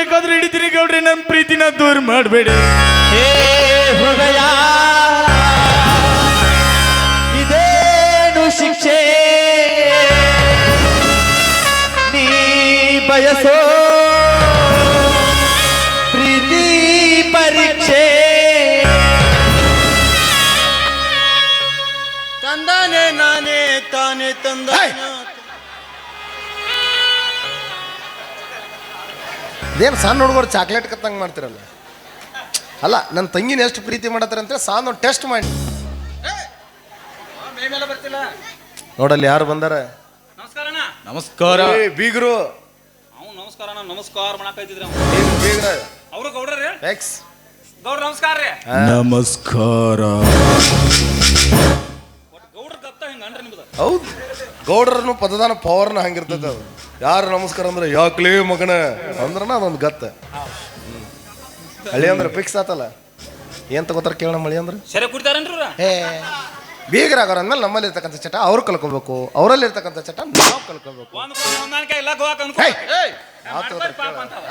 ಬೇಕಾದ್ರೆ ಹಿಡಿತೀನಿ ಗೌಡ್ರಿ ನನ್ನ ಪ್ರೀತಿನ ದೂರ ಮಾಡಬೇಡಿ. ಹೇ ಹೃದಯ ಇದೇನು ಶಿಕ್ಷೆ? ನೀ ಬಯಸೋ ಪ್ರೀತಿ ಪರೀಕ್ಷೆ? ತಂದಾನೆ ನಾನೇ ತಾನೇ ತಂದ ಇದೇನು ಸಣ್ಣ ಹುಡುಗರು ಚಾಕ್ಲೇಟ್ ಕತ್ತಂಗೆ ಮಾಡ್ತಿರಲ್ಲ? ಅಲ್ಲ ನನ್ನ ತಂಗಿನ ಎಷ್ಟು ಪ್ರೀತಿ ಮಾಡತ್ತಾರೆ ಅಂತೇಳಿ ಸಣ್ಣ ಒಂದು ಟೆಸ್ಟ್ ಮಾಡಿ. ನೋಡಲ್ಲಿ ಯಾರು ಬಂದಾರ? ನಮಸ್ಕಾರ. ಏ, ಬೀಗರು. ಅವ್ನು ನಮಸ್ಕಾರ ನಮಸ್ಕಾರ ಮಾಡಕೈತಿದ್ರಿ ನೀನು ಬೀಗ್ರ? ಅವರು ಗೌಡ್ರಿ ಎಕ್ಸ್ ಗೌಡ್ರ ನಮಸ್ಕಾರ ರೀ. ನಮಸ್ಕಾರ. ಹೌದು. ಗೌಡ್ರನು ಪದದಾನ ಪವರ್ನ ಹಂಗಿರ್ತೈತೆ ಅದು. ಯಾರು ನಮಸ್ಕಾರ ಅಂದ್ರೆ ಯಾಕ್ಲೇ ಮಗನ? ಅಂದ್ರನ ಅದೊಂದು ಗತ್ತ. ಹಳಿ ಅಂದ್ರೆ ಫಿಕ್ಸ್ ಆತಲ್ಲ. ಏನ್ ತಗೋತಾರ ಕೇಳೋಣ ಮಳಿ ಅಂದ್ರೆ? ಸರಿ ಕುಡಿತಾರನ್ರಿ ಇವ್ರ? ಏ ಬೀಗರಾಗೋರ ಅಂದ್ಮೇಲೆ ನಮ್ಮಲ್ಲಿ ಇರ್ತಕ್ಕಂಥ ಚಟ ಅವ್ರು ಕಲ್ಕೋಬೇಕು. ಅವರಲ್ಲಿ ಇರ್ತಕ್ಕಂಥ ಚಟ ನಾವು ಕಲ್ಕೋಬೇಕು. ಒಂದ್ ಕೊಡ ಹೊಂದಾಣಿಕೆ ಇಲ್ಲ ಗೋವಾಕ್ ಅನ್ಕೋ. ಹೇ, ನಾನ್ ಪಾಪ ಅಂತಾವ.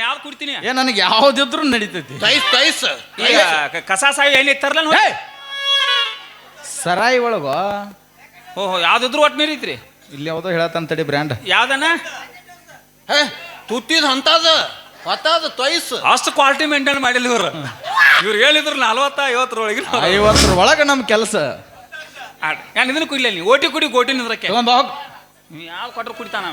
ಯಾವ್ದು ಕುಡ್ತೀನಿ? ಏ ನನಗೆ ಯಾವ್ದಿದ್ರು ನಡೀತೈತಿ. Thighs thighs. ಈಗ ಕ- ಕಸ ಸಾಯಿ ಎಣ್ಣೆ ನೋಡಿ ಏ! ಸರಾಯಿ ಒಳಗ? ಓಹೋ ಯಾವ್ದಿದ್ರು ಒಟ್ಟು ನೀರೈತ್ರಿ ಇಲ್ಲಿ ಯಾವುದೋ ಹೇಳತ್ತಂತ ತಡಿ ಬ್ರ್ಯಾಂಡ್ ಯಾವ್ದನ? ಹೇ ಅಂತದ ಹೊತ್ತಾದ ತೊಯ್ಸ್ ಅಷ್ಟು ಕ್ವಾಲಿಟಿ ಮೇಂಟೈನ್ ಮಾಡಿಲ್ಲ ಇವ್ರು. ಇವ್ರು ಹೇಳಿದ್ರು ನಲ್ವತ್ತ ಐವತ್ತರೊಳಗೆ ಐವತ್ತರ ಒಳಗೆ ನಮ್ಮ ಕೆಲಸ. ನಾನು ಇದನ್ನ ಕುಡಿಲಿಲ್ಲ ನೀ ಓಟಿ ಕುಡಿ ಗೋಟಿ ನಿಂದ್ರಕ್ಕೆ. ತಗೊಂಡ್ ಹೋಗ್. ಯಾವ ಕೊಟ್ರು ಕುಡಿತಾನ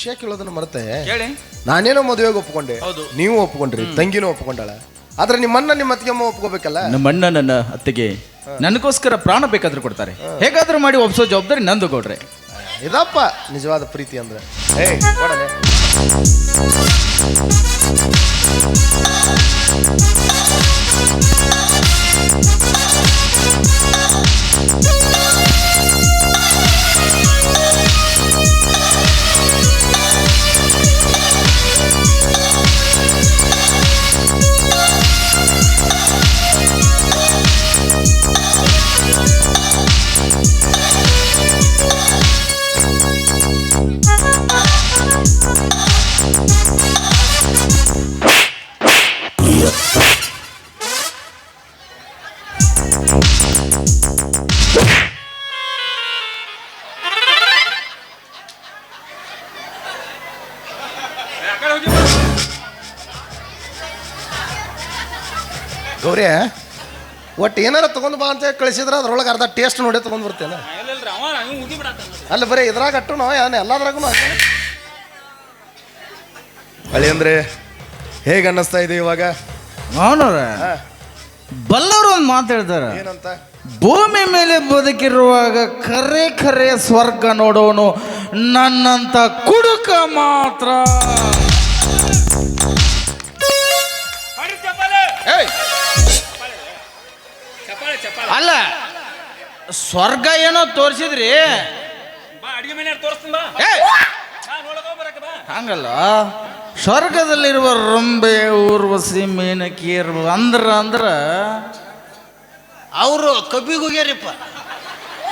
ವಿಷಯ ಕೇಳೋದನ್ನ ಮರೆತೆ. ಹೇಳಿ ನಾನೇನೋ ಮದುವೆಗೆ ಒಪ್ಕೊಂಡೆ. ನೀವು ಒಪ್ಕೊಂಡ್ರಿ ತಂಗಿನೂ ಒಪ್ಕೊಂಡಾಳ. ಆದ್ರೆ ನಿಮ್ಮನ್ನ ನಿಮ್ಮ ಅತ್ತಿಗೆಮ್ಮ ಒಪ್ಕೋಬೇಕಲ್ಲ? ನಮ್ಮ ಅಣ್ಣ ನನ್ನ ಅತ್ತಿಗೆ ನನಗೋಸ್ಕರ ಪ್ರಾಣ ಬೇಕಾದ್ರೂ ಕೊಡ್ತಾರೆ. ಹೇಗಾದ್ರೂ ಮಾಡಿ ಒಪ್ಸೋ ಜವಾಬ್ದಾರಿ ನಂದು ಗೌಡ್ರೆ. ಇದಪ್ಪ ನಿಜವಾದ ಪ್ರೀತಿ ಅಂದ್ರೆ. ಏಯ್ ಕೊಡಲೆ. ಗೌರಿ ಒಟ್ಟು ಏನಾರ ತಗೊಂಡ್ ಬಾ ಅಂತ ಕಳಿಸಿದ್ರೆ ಅದ್ರೊಳಗೆ ಅರ್ಧ ಟೇಸ್ಟ್ ನೋಡಿ ತೊಗೊಂಡು ಬರ್ತೇನೆ ಅಲ್ಲಿ ಬರೀ ಇದ್ರಾಗ ಅಟ್ಟು ನಾವು ಯಾನ್ ಎಲ್ಲದ್ರಾಗೂ ಹಳಿ ಅಂದ್ರೆ ಹೇಗೆ ಅನ್ನಿಸ್ತಾ ಇದೆ ಇವಾಗ? ಅವನವ್ರ ಬಲ್ಲವರು ಒಂದು ಮಾತು ಹೇಳ್ತಾರ. ಏನಂತ? ಭೂಮಿ ಮೇಲೆ ಬದುಕಿರುವಾಗ ಕರೆ ಕರೆ ಸ್ವರ್ಗ ನೋಡೋನು ನನ್ನಂತ ಕುಡುಕ ಮಾತ್ರ. ಏಯ್! ಅಲ್ಲ ಸ್ವರ್ಗ ಏನೋ ತೋರಿಸಿದ್ರಿ? ಅಡಿಗೆ ಮನೆ ತೋರಿಸ್ತೀನಿ ಬಾ. ಹಂಗಲ್ಲ? ಸ್ವರ್ಗದಲ್ಲಿರುವ ರಂಬೆ ಊರ್ವಶಿ ಇರ್ಬೋದು ಅಂದ್ರ ಅಂದ್ರೆ ಅವರು ಕಬ್ಬಿಗೆ ಹೋಗ್ಯಾರಿಪ್ಪ.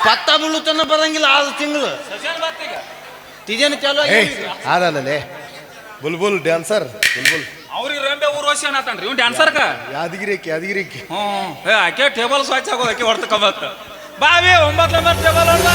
ಪತ್ತ ಬೀಳುತ್ತನ ಬರಂಗಿಲ್ಲ ಆರು ತಿಂಗಳು. ತಿಜೇನು ತಿದೇನು ಚಾಲು ಆಗಿ ಅದಲ್ಲೇ ಬುಲ್ಬುಲ್ ಡ್ಯಾನ್ಸರ್ ಬುಲ್ಬುಲ್. ಅವ್ರಿಗೆ ರಂಬೆ ಊರ್ವಸಿ ವರ್ಷ ಅನ್ನತಾನ್ರಿ ಇವ್ ಕ? ಯಾದಗಿರಿಕ್ಕೆ ಯಾದಗಿರಿಕ್ಕೆ ಹ್ಞೂ ಏ ಆಕೆ ಟೇಬಲ್ ಸ್ವಚ್ಛ ಆಗೋದಕ್ಕೆ ಆಕೆ ಹೊಡ್ತ ಕಂಬತ್ತ ಬಾವಿ ಒಂಬತ್ತು ಒಂಬತ್ತು ಟೇಬಲ್ ಹೊಡ್ದ.